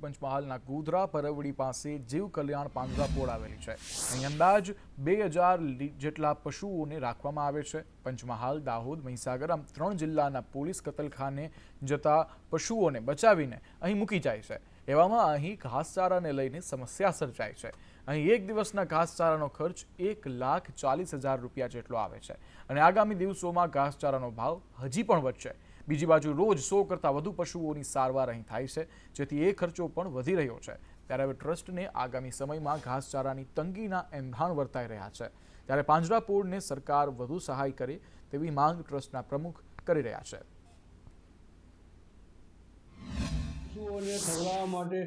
પંચમહાલના ગોધરા પરવડી પાસે જીવ કલ્યાણ પાંજરાપોળ આવેલી છે. અહીં અંદાજ બે હજાર જેટલા પશુઓને રાખવામાં આવે છે. પંચમહાલ, દાહોદ, મહીસાગર આમ ત્રણ જિલ્લાના પોલીસ કતલખાને જતા પશુઓને બચાવીને અહીં મૂકી જાય છે. એવામાં અહીં ઘાસચારાને લઈને સમસ્યા સર્જાય છે. અહીં એક દિવસના ઘાસચારાનો ખર્ચ એક લાખ ચાલીસ હજાર રૂપિયા જેટલો આવે છે. અને આગામી દિવસોમાં ઘાસચારાનો ભાવ હજી પણ વધશે. બીજી બાજુ રોજ સો કરતાં વધુ પશુઓની સારવાર અહીં થાય છે, જેથી એ ખર્ચો પણ વધી રહ્યો છે. ત્યારે હવે ટ્રસ્ટને આગામી સમયમાં ઘાસચારાની તંગીના એંધાણ વર્તાઈ રહ્યા છે. ત્યારે પાંજરાપોળને સરકાર વધુ સહાય કરે તેવી માંગ ટ્રસ્ટના પ્રમુખ કરી રહ્યા છે. પશુઓને ખવડાવવા માટે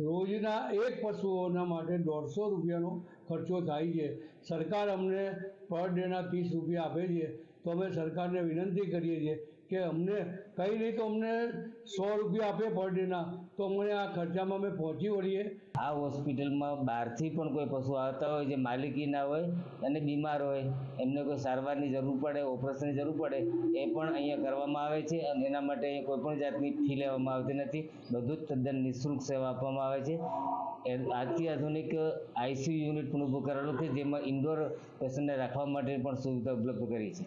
રોજના એક પશુઓના માટે દોઢસો રૂપિયાનો ખર્ચો થાય છે. સરકાર અમને પર ડેના ત્રીસ રૂપિયા આપે છે. તો અમે સરકારને વિનંતી કરીએ છીએ કે અમને કંઈ નહીં તો અમને સો રૂપિયા આપે પર ડેના તો અમને આ ખર્ચામાં અમે પહોંચી વળીએ. આ હોસ્પિટલમાં બહારથી પણ કોઈ પશુ આવતા હોય જે માલિકી ના હોય અને બીમાર હોય, એમને કોઈ સારવારની જરૂર પડે, ઓપરેશનની જરૂર પડે, એ પણ અહીંયા કરવામાં આવે છે અને એના માટે અહીંયા કોઈ પણ જાતની ફી લેવામાં આવતી નથી. બધું જ તદ્દન નિઃશુલ્ક સેવા આપવામાં આવે છે. આજથી આધુનિક આઈસીયુ યુનિટ પણ ઊભું કરેલું છે, જેમાં ઇન્ડોર પેશન્ટને રાખવા માટે પણ સુવિધા ઉપલબ્ધ કરી છે.